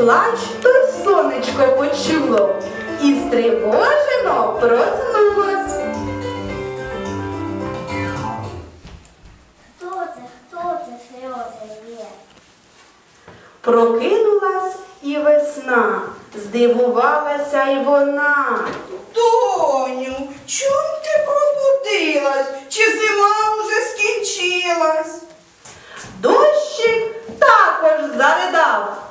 плач, то й сонечко почуло і стривожено проснулось. Хто це, хто це сльози є? Прокинулась і весна, здивувалася й вона. Доню, чому ти пробудилась? Чи зима уже скінчилась? Дощик також заридав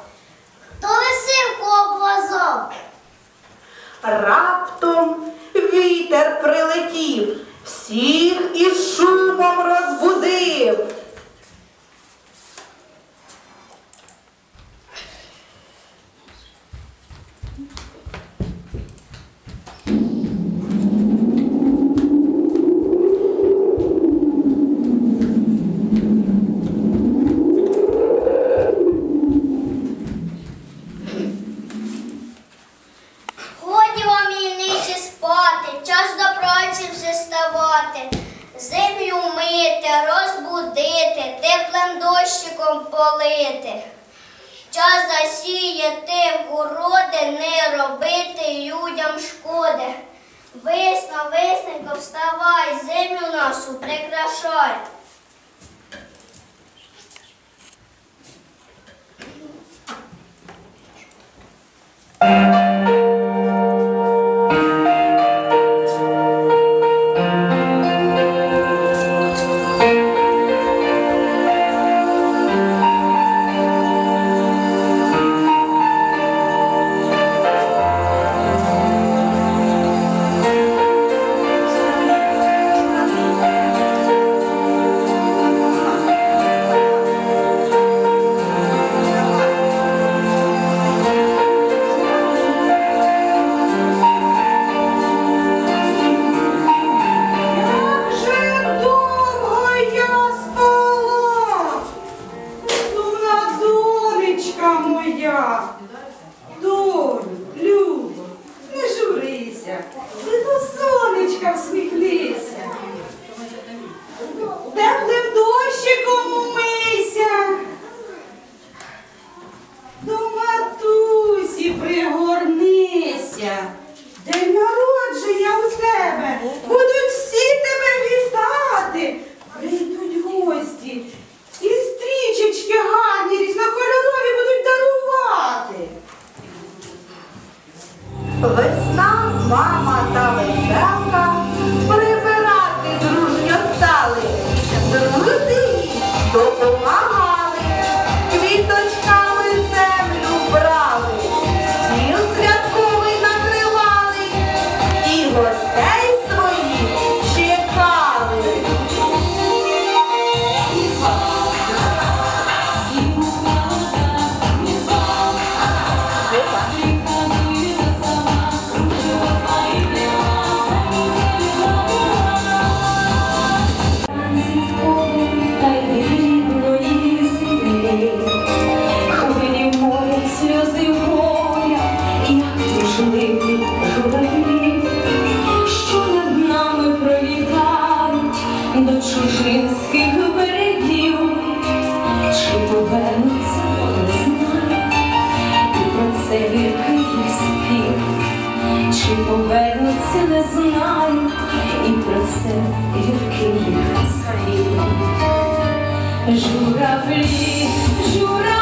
то лисивку облазов. Раптом вітер прилетів всіх із шум. Городи не робити людям шкоди. Весна, весненько, вставай, землю нашу прикрашай. пригорнися. День народження у тебе. e fiquei saí. Jura abrir, jura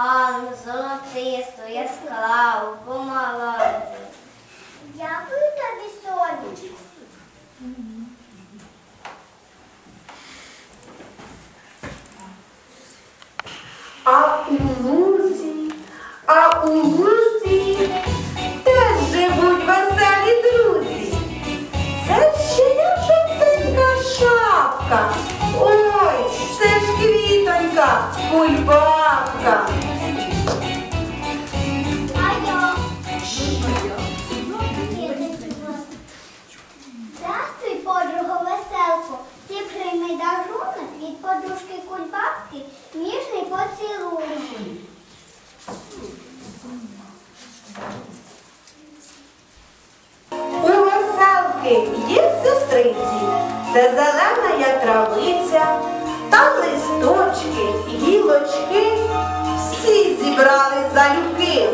А золотисто, я склав, яскраву Я Дякую тобі, сонечко. А у лузі, а у лузі теж живуть веселі друзі. Це ще яшенька шапка. Ой, це ж квітонька, кульбабка. кориці, це зелена я травиця, та листочки, гілочки всі зібрали залюбки.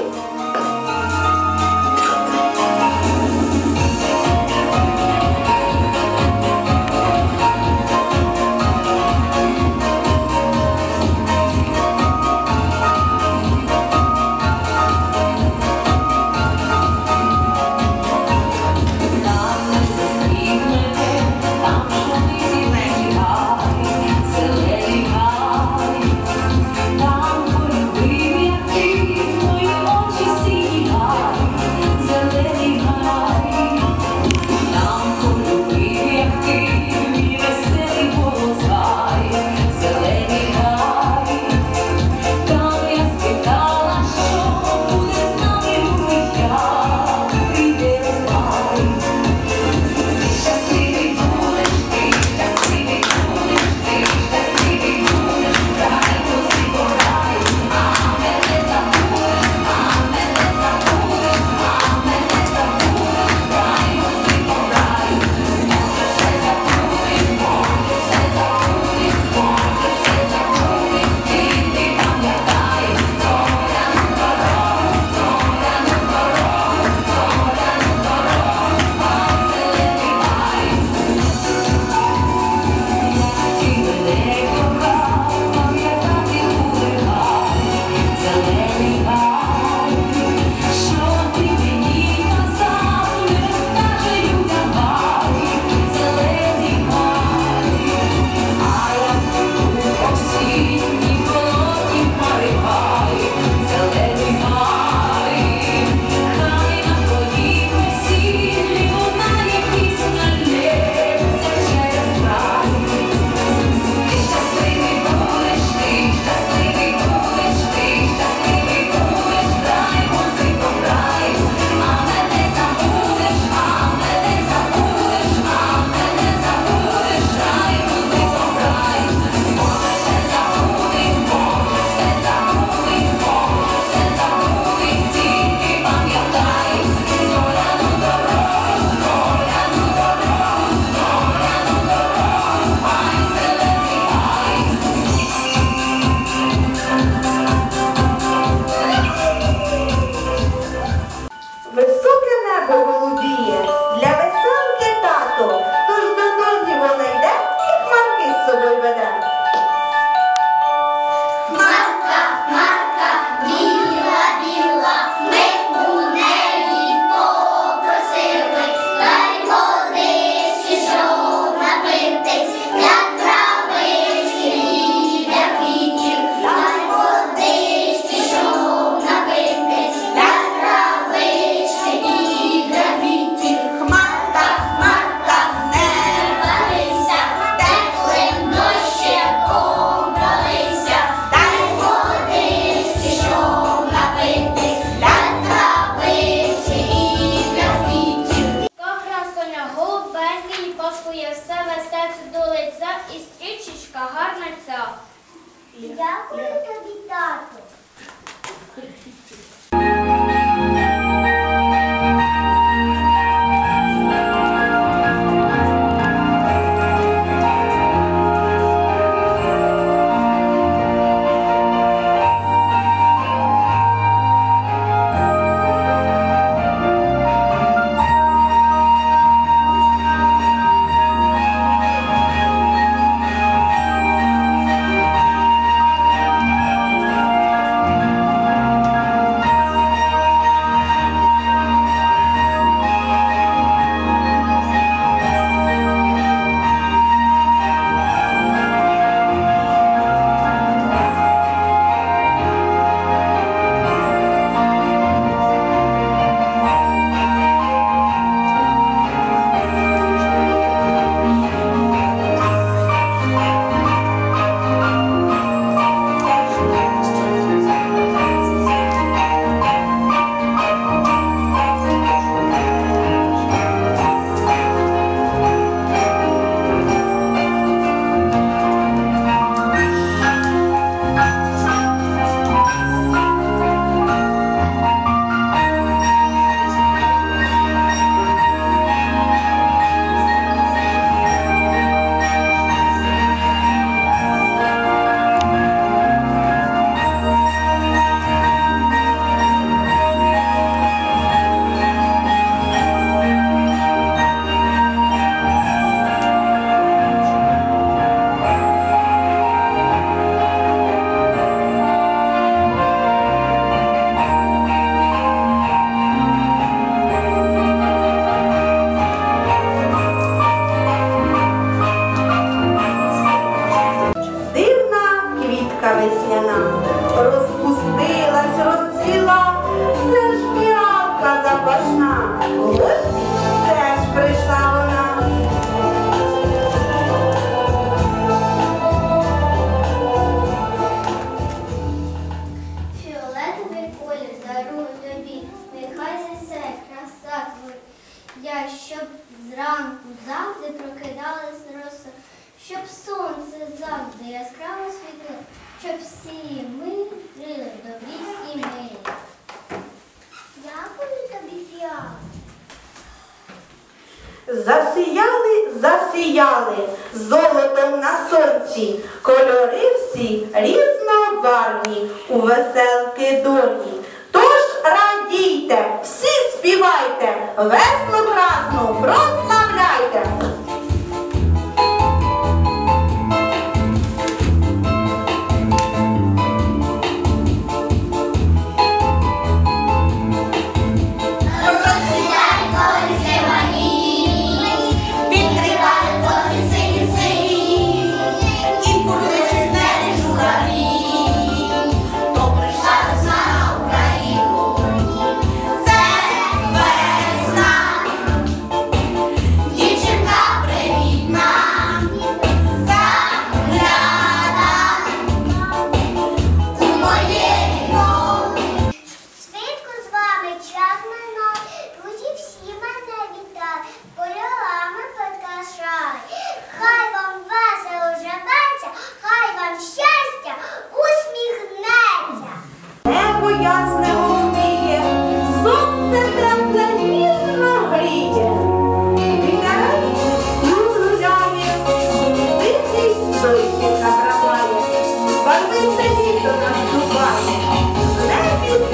Доні. Тож радійте, всі співайте, весело праздну прославляйте.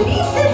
Listen.